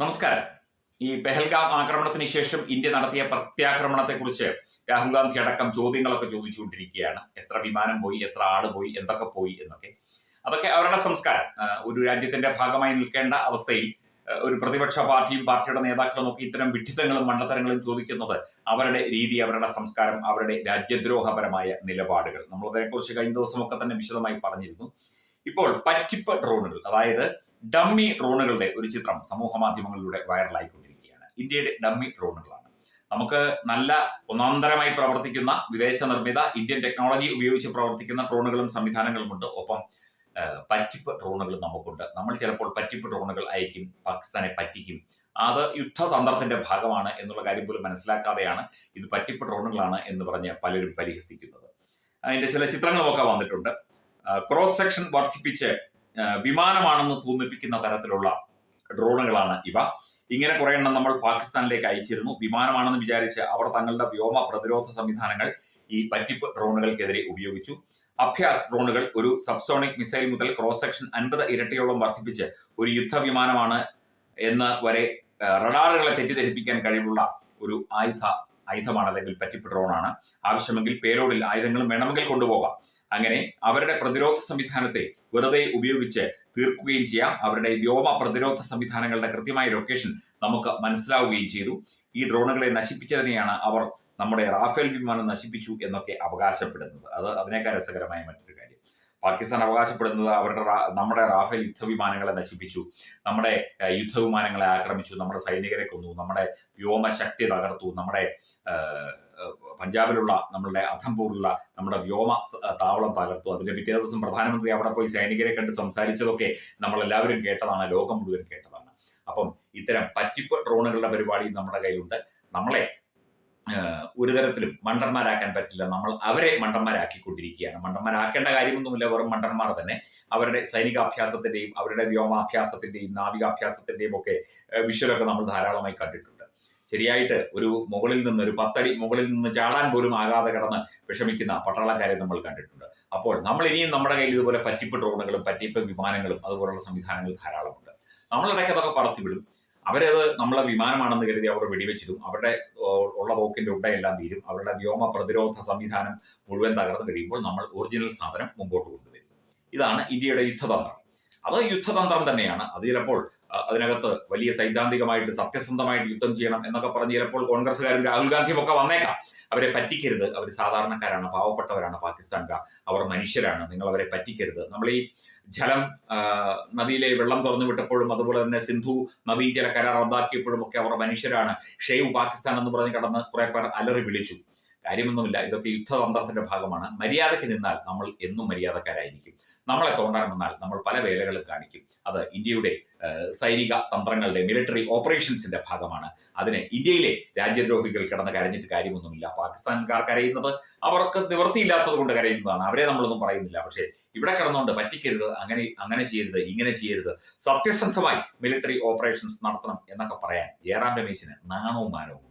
നമസ്കാരം. ഈ പെഹൽഗാം ആക്രമണത്തിന് ശേഷം ഇന്ത്യ നടത്തിയ പ്രത്യാക്രമണത്തെക്കുറിച്ച് രാഹുൽ ഗാന്ധി അടക്കം ചോദ്യങ്ങളൊക്കെ ചോദിച്ചുകൊണ്ടിരിക്കുകയാണ്. എത്ര വിമാനം പോയി എത്ര ആൾ പോയി എന്തൊക്കെ പോയി എന്നൊക്കെ. അതൊക്കെ അവരുടെ സംസ്കാരം. ഒരു രാജ്യത്തിന്റെ ഭാഗമായി നിൽക്കേണ്ട അവസ്ഥയിൽ ഒരു പ്രതിപക്ഷ പാർട്ടിയും പാർട്ടിയുടെ നേതാക്കളും ഒക്കെ ഇത്തരം വിഡ്ഢിത്തങ്ങളും മണ്ടത്തരങ്ങളും ചോദിക്കുന്നത് അവരുടെ രീതി അവരുടെ സംസ്കാരം അവരുടെ രാജ്യദ്രോഹപരമായ നിലപാടുകൾ. നമ്മൾ അതിനെക്കുറിച്ച് കഴിഞ്ഞ ദിവസമൊക്കെ തന്നെ വിശദമായി പറഞ്ഞിരുന്നു. ഇപ്പോൾ പറ്റിപ്പ് ഡ്രോണുകൾ അതായത് ഡമ്മി ഡ്രോണുകളുടെ ഒരു ചിത്രം സമൂഹ മാധ്യമങ്ങളിലൂടെ വൈറലായിക്കൊണ്ടിരിക്കുകയാണ്. ഇന്ത്യയുടെ ഡമ്മി ഡ്രോണുകളാണ്. നമുക്ക് നല്ല ഒന്നാന്തരമായി പ്രവർത്തിക്കുന്ന വിദേശ നിർമ്മിത ഇന്ത്യൻ ടെക്നോളജി ഉപയോഗിച്ച് പ്രവർത്തിക്കുന്ന ഡ്രോണുകളും സംവിധാനങ്ങളും ഉണ്ട്. ഒപ്പം പറ്റിപ്പ് ഡ്രോണുകൾ നമുക്കുണ്ട്. നമ്മൾ ചിലപ്പോൾ പറ്റിപ്പ് ഡ്രോണുകൾ അയക്കും പാകിസ്ഥാനെ പറ്റിക്കും. അത് യുദ്ധതന്ത്രത്തിന്റെ ഭാഗമാണ് എന്നുള്ള കാര്യം പോലും മനസ്സിലാക്കാതെയാണ് ഇത് പറ്റിപ്പ് ഡ്രോണുകളാണ് എന്ന് പറഞ്ഞ് പലരും പരിഹസിക്കുന്നത്. അതിന്റെ ചില ചിത്രങ്ങളുമൊക്കെ വന്നിട്ടുണ്ട്. ക്രോസ് സെക്ഷൻ വർദ്ധിപ്പിച്ച് വിമാനമാണെന്ന് തോന്നിപ്പിക്കുന്ന തരത്തിലുള്ള ഡ്രോണുകളാണ് ഇവ. ഇങ്ങനെ കുറെ എണ്ണം നമ്മൾ പാകിസ്ഥാനിലേക്ക് അയച്ചിരുന്നു. വിമാനമാണെന്ന് വിചാരിച്ച് അവർ തങ്ങളുടെ വ്യോമ പ്രതിരോധ സംവിധാനങ്ങൾ ഈ പറ്റിപ്പ് ഡ്രോണുകൾക്കെതിരെ ഉപയോഗിച്ചു. അഭ്യാസ് ഡ്രോണുകൾ ഒരു സബ്സോണിക് മിസൈൽ മുതൽ ക്രോസ് സെക്ഷൻ അൻപത് ഇരട്ടിയോളം വർദ്ധിപ്പിച്ച് ഒരു യുദ്ധവിമാനമാണ് എന്ന് വരെ റഡാറുകളെ തെറ്റിദ്ധരിപ്പിക്കാൻ കഴിവുള്ള ഒരു ആയുധ ആയുധമാണ് അല്ലെങ്കിൽ പറ്റിപ്പ് ഡ്രോണാണ് ആവശ്യമെങ്കിൽ പേലോഡിൽ ആയുധങ്ങളും വേണമെങ്കിൽ കൊണ്ടുപോകാം. അങ്ങനെ അവരുടെ പ്രതിരോധ സംവിധാനത്തെ വെറുതെ ഉപയോഗിച്ച് തീർക്കുകയും ചെയ്യാം. അവരുടെ വ്യോമ പ്രതിരോധ സംവിധാനങ്ങളുടെ കൃത്യമായ ലൊക്കേഷൻ നമുക്ക് മനസ്സിലാവുകയും ചെയ്തു. ഈ ഡ്രോണുകളെ നശിപ്പിച്ചതിനെയാണ് അവർ നമ്മുടെ റാഫേൽ വിമാനം നശിപ്പിച്ചു എന്നൊക്കെ അവകാശപ്പെടുന്നത്. അത് അതിനേക്കാൾ രസകരമായ മറ്റൊരു കാര്യം. പാകിസ്ഥാൻ അവകാശപ്പെടുന്നത് അവരുടെ നമ്മുടെ റാഫേൽ യുദ്ധവിമാനങ്ങളെ നശിപ്പിച്ചു. നമ്മുടെ യുദ്ധവിമാനങ്ങളെ ആക്രമിച്ചു. നമ്മുടെ സൈനികരെ കൊന്നു. നമ്മുടെ വ്യോമശക്തി തകർത്തു. നമ്മുടെ പഞ്ചാബിലുള്ള നമ്മളുടെ അധംപൂറിലുള്ള നമ്മുടെ വ്യോമ താവളം തകർത്തു. അതിന്റെ പിറ്റേ ദിവസം പ്രധാനമന്ത്രി അവിടെ പോയി സൈനികരെ കണ്ട് സംസാരിച്ചതൊക്കെ നമ്മൾ എല്ലാവരും കേട്ടതാണ്. ലോകം മുഴുവൻ കേട്ടതാണ്. അപ്പം ഇത്തരം പറ്റിപ്പ് ഡ്രോണുകളുടെ പരിപാടി നമ്മുടെ കയ്യിലുണ്ട്. നമ്മളെ ഒരു തരത്തിലും മണ്ടന്മാരാക്കാൻ പറ്റില്ല. നമ്മൾ അവരെ മണ്ടന്മാരാക്കിക്കൊണ്ടിരിക്കുകയാണ്. മണ്ടന്മാരാക്കേണ്ട കാര്യമൊന്നുമില്ല. വെറും മണ്ടന്മാർ തന്നെ. അവരുടെ സൈനികാഭ്യാസത്തിന്റെയും അവരുടെ വ്യോമാഭ്യാസത്തിന്റെയും നാവികാഭ്യാസത്തിന്റെയും ഒക്കെ വിഷ്വലൊക്കെ നമ്മൾ ധാരാളമായി കണ്ടിട്ടുണ്ട്. ശരിയായിട്ട് ഒരു മുകളിൽ നിന്ന് ഒരു പത്തടി മുകളിൽ നിന്ന് ചാടാൻ പോലും ആകാതെ കിടന്ന് വിഷമിക്കുന്ന പട്ടാളക്കാരെ നമ്മൾ കണ്ടിട്ടുണ്ട്. അപ്പോൾ നമ്മൾ ഇനിയും നമ്മുടെ കയ്യിൽ ഇതുപോലെ പറ്റിപ്പ് ഡ്രോണുകളും പറ്റിപ്പ് വിമാനങ്ങളും അതുപോലുള്ള സംവിധാനങ്ങൾ ധാരാളമുണ്ട്. നമ്മളിടയ്ക്ക് അതൊക്കെ പറത്തിവിടും. അവരത് നമ്മളെ വിമാനമാണെന്ന് കരുതി അവർ വെടിവെച്ചിടും. അവരുടെ ഉള്ള തോക്കിന്റെ ഉണ്ടയെല്ലാം തീരും. അവരുടെ വ്യോമ പ്രതിരോധ സംവിധാനം മുഴുവൻ തകർന്നു കഴിയുമ്പോൾ നമ്മൾ ഒറിജിനൽ സാധനം മുമ്പോട്ട് കൊണ്ടുവരും. ഇതാണ് ഇന്ത്യയുടെ യുദ്ധതന്ത്രം. അത് യുദ്ധതന്ത്രം തന്നെയാണ്. അത് ചിലപ്പോൾ അതിനകത്ത് വലിയ സൈദ്ധാന്തികമായിട്ട് സത്യസന്ധമായിട്ട് യുദ്ധം ചെയ്യണം എന്നൊക്കെ പറഞ്ഞ് ചിലപ്പോൾ കോൺഗ്രസ്സുകാരും രാഹുൽ ഗാന്ധിയും ഒക്കെ വന്നേക്കാം. അവരെ പറ്റിക്കരുത്. അവർ സാധാരണക്കാരാണ് പാവപ്പെട്ടവരാണ് പാകിസ്ഥാൻകാർ. അവർ മനുഷ്യരാണ്. നിങ്ങൾ അവരെ പറ്റിക്കരുത്. നമ്മൾ ഈ ജലം നദിയിലെ വെള്ളം തുറന്നു വിട്ടപ്പോഴും അതുപോലെ തന്നെ സിന്ധു നദീ ജല കരാർ റദ്ദാക്കിയപ്പോഴും ഒക്കെ അവർ മനുഷ്യരാണ്. ഷെയ്വ് പാകിസ്ഥാൻ എന്ന് പറഞ്ഞ് കടന്ന് കുറെ പേർ അലറി വിളിച്ചു. കാര്യമൊന്നുമില്ല. ഇതൊക്കെ യുദ്ധതന്ത്രത്തിന്റെ ഭാഗമാണ്. മര്യാദയ്ക്ക് നിന്നാൽ നമ്മൾ എന്നും മര്യാദക്കാരായിരിക്കും. നമ്മളെ തോണ്ടാൻ വന്നാൽ നമ്മൾ പല വേലകളും കാണിക്കും. അത് ഇന്ത്യയുടെ സൈനിക തന്ത്രങ്ങളുടെ മിലിറ്ററി ഓപ്പറേഷൻസിന്റെ ഭാഗമാണ്. അതിന് ഇന്ത്യയിലെ രാജ്യദ്രോഹികൾ കിടന്ന് കരഞ്ഞിട്ട് കാര്യമൊന്നുമില്ല. പാകിസ്ഥാൻകാർ കരയുന്നത് അവർക്ക് നിവൃത്തിയില്ലാത്തത് കൊണ്ട് കരയുന്നതാണ്. അവരെ നമ്മളൊന്നും പറയുന്നില്ല. പക്ഷേ ഇവിടെ കിടന്നുകൊണ്ട് പറ്റിക്കരുത് അങ്ങനെ അങ്ങനെ ചെയ്യരുത് ഇങ്ങനെ ചെയ്യരുത് സത്യസന്ധമായി മിലിറ്ററി ഓപ്പറേഷൻസ് നടത്തണം എന്നൊക്കെ പറയാൻ ജയറാം രമേശിന് നാണവും മാനവും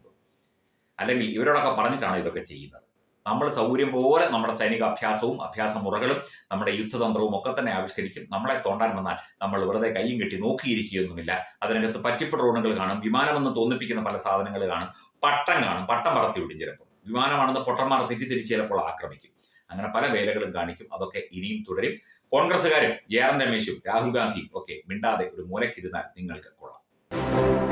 അല്ലെങ്കിൽ ഇവരോടൊക്കെ പറഞ്ഞിട്ടാണ് ഇതൊക്കെ ചെയ്യുന്നത്. നമ്മൾ സൗകര്യം പോലെ നമ്മുടെ സൈനിക അഭ്യാസവും അഭ്യാസ മുറകളും നമ്മുടെ യുദ്ധതന്ത്രവും ഒക്കെ തന്നെ ആവിഷ്കരിക്കും. നമ്മളെ തോണ്ടാൻ വന്നാൽ നമ്മൾ വെറുതെ കൈയും കെട്ടി നോക്കിയിരിക്കുകയൊന്നുമില്ല. അതിനകത്ത് പറ്റിപ്പ് ഡ്രോണുകൾ കാണും വിമാനമെന്ന് തോന്നിപ്പിക്കുന്ന പല സാധനങ്ങൾ കാണും പട്ടം കാണും പട്ടം പറത്തി വിടും ചിലപ്പോൾ. വിമാനമാണെന്ന് പൊട്ടന്മാർ തെറ്റിദ്ധരിച്ച് ചിലപ്പോൾ ആക്രമിക്കും. അങ്ങനെ പല വേലകളും കാണിക്കും. അതൊക്കെ ഇനിയും തുടരും. കോൺഗ്രസ്സുകാരും ജെ ആർ രമേശും രാഹുൽ ഗാന്ധിയും ഒക്കെ മിണ്ടാതെ ഒരു മൂലക്കിരുന്നാൽ നിങ്ങൾക്ക് കൊള്ളാം.